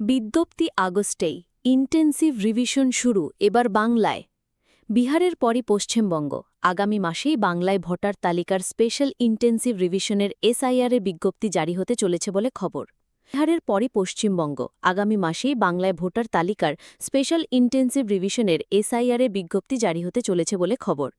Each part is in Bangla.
বিজ্ঞপ্তি আগস্টেই ইন্টেন্সিভ রিভিশন শুরু এবার বাংলায়। বিহারের পরই পশ্চিমবঙ্গ। আগামী মাসেই বাংলায় ভোটার তালিকার স্পেশাল ইন্টেন্সিভ রিভিশনের এসআইআরের বিজ্ঞপ্তি জারি হতে চলেছে বলে খবর। বিহারের পরই পশ্চিমবঙ্গ। আগামী মাসেই বাংলায় ভোটার তালিকার স্পেশাল ইন্টেন্সিভ রিভিশনের এসআইআরের বিজ্ঞপ্তি জারি হতে চলেছে বলে খবর।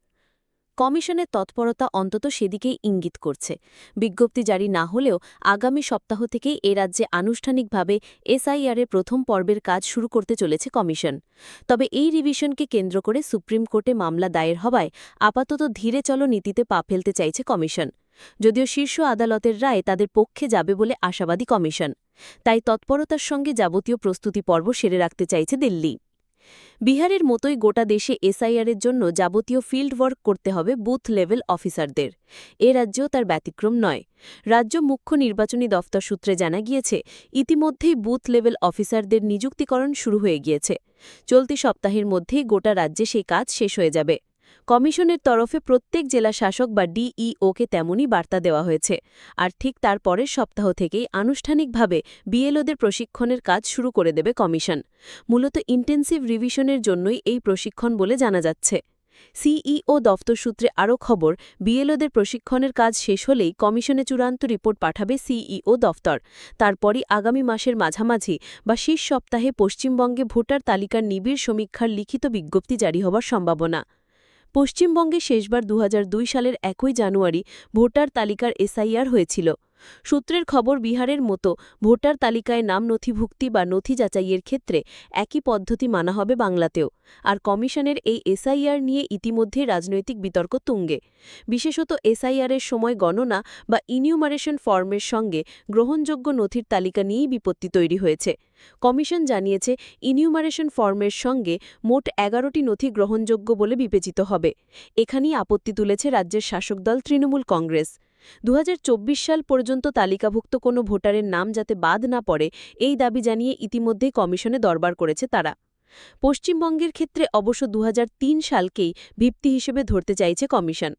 কমিশনের তৎপরতা অন্তত সেদিকেই ইঙ্গিত করছে। বিজ্ঞপ্তি জারি না হলেও আগামী সপ্তাহ থেকেই এ রাজ্যে আনুষ্ঠানিকভাবে এসআইআরের প্রথম পর্বের কাজ শুরু করতে চলেছে কমিশন। তবে এই রিভিশনকে কেন্দ্র করে সুপ্রিম কোর্টে মামলা দায়ের হওয়ায় আপাতত ধীরে চলো নীতিতে পা ফেলতে চাইছে কমিশন। যদিও শীর্ষ আদালতের রায় তাদের পক্ষে যাবে বলে আশাবাদী কমিশন। তাই তৎপরতার সঙ্গে যাবতীয় প্রস্তুতি পর্ব সেরে রাখতে চাইছে দিল্লি। বিহারের মতোই গোটা দেশে এসআইআরের জন্য যাবতীয় ফিল্ড ওয়ার্ক করতে হবে বুথ লেভেল অফিসারদের। এ রাজ্যেও তার ব্যতিক্রম নয়। রাজ্য মুখ্য নির্বাচনী দফতর সূত্রে জানা গিয়েছে, ইতিমধ্যেই বুথ লেভেল অফিসারদের নিযুক্তিকরণ শুরু হয়ে গিয়েছে। চলতি সপ্তাহের মধ্যেই গোটা রাজ্যে সেই কাজ শেষ হয়ে যাবে। কমিশনের তরফে প্রত্যেক জেলা শাসক বা ডিইওকে তেমনই বার্তা দেওয়া হয়েছে। আর ঠিক তার পরের সপ্তাহ থেকেই আনুষ্ঠানিকভাবে বিএলওদের প্রশিক্ষণের কাজ শুরু করে দেবে কমিশন। মূলত ইন্টেন্সিভ রিভিশনের জন্যই এই প্রশিক্ষণ বলে জানা যাচ্ছে। সিইও দফতর সূত্রে আরও খবর, বিএলওদের প্রশিক্ষণের কাজ শেষ হলেই কমিশনে চূড়ান্ত রিপোর্ট পাঠাবে সিইও দফতর। তারপরই আগামী মাসের মাঝামাঝি বা শেষ সপ্তাহে পশ্চিমবঙ্গে ভোটার তালিকার নিবিড় সমীক্ষার লিখিত বিজ্ঞপ্তি জারি হবার সম্ভাবনা। পশ্চিমবঙ্গে শেষবার দু হাজার দুই সালের একই জানুয়ারি ভোটার তালিকার এসআইআর হয়েছিল। সূত্রের খবর, বিহারের মতো ভোটার তালিকায় নাম নথিভুক্তি বা নথি যাচাইয়ের ক্ষেত্রে একই পদ্ধতি মানা হবে বাংলাতেও, আর কমিশনের এই এসআইআর নিয়ে ইতিমধ্যে রাজনৈতিক বিতর্ক তুঙ্গে। বিশেষত এসআইআরের সময় গণনা বা ইনিউমারেশন ফর্মের সঙ্গে গ্রহণযোগ্য নথির তালিকা নিয়েই বিপত্তি তৈরি হয়েছে। কমিশন জানিয়েছে, ইনিউমারেশন ফর্মের সঙ্গে মোট এগারোটি নথি গ্রহণযোগ্য বলে বিবেচিত হবে। এখানেই আপত্তি তুলেছে রাজ্যের শাসক দল তৃণমূল কংগ্রেস। দু হাজার চব্বিশ সাল পর্যন্ত তালিকাভুক্ত কোনো ভোটারের নাম যাতে বাদ না পড়ে, এই দাবি জানিয়ে ইতিমধ্যেই কমিশনে দরবার করেছে তারা। পশ্চিমবঙ্গের ক্ষেত্রে অবশ্য দু হাজার তিন সালকেই ভিত্তি হিসেবে ধরতে চাইছে কমিশন।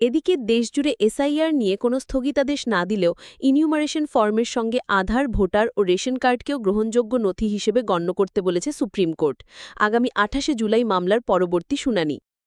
এদিকে দেশজুড়ে এসআইআর নিয়ে কোনো স্থগিতাদেশ না দিলেও ইনিউমারেশন ফর্মের সঙ্গে আধার, ভোটার ও রেশন কার্ডকেও গ্রহণযোগ্য নথি হিসেবে গণ্য করতে বলেছে সুপ্রিম কোর্ট। আগামী আঠাশে জুলাই মামলার পরবর্তী শুনানি।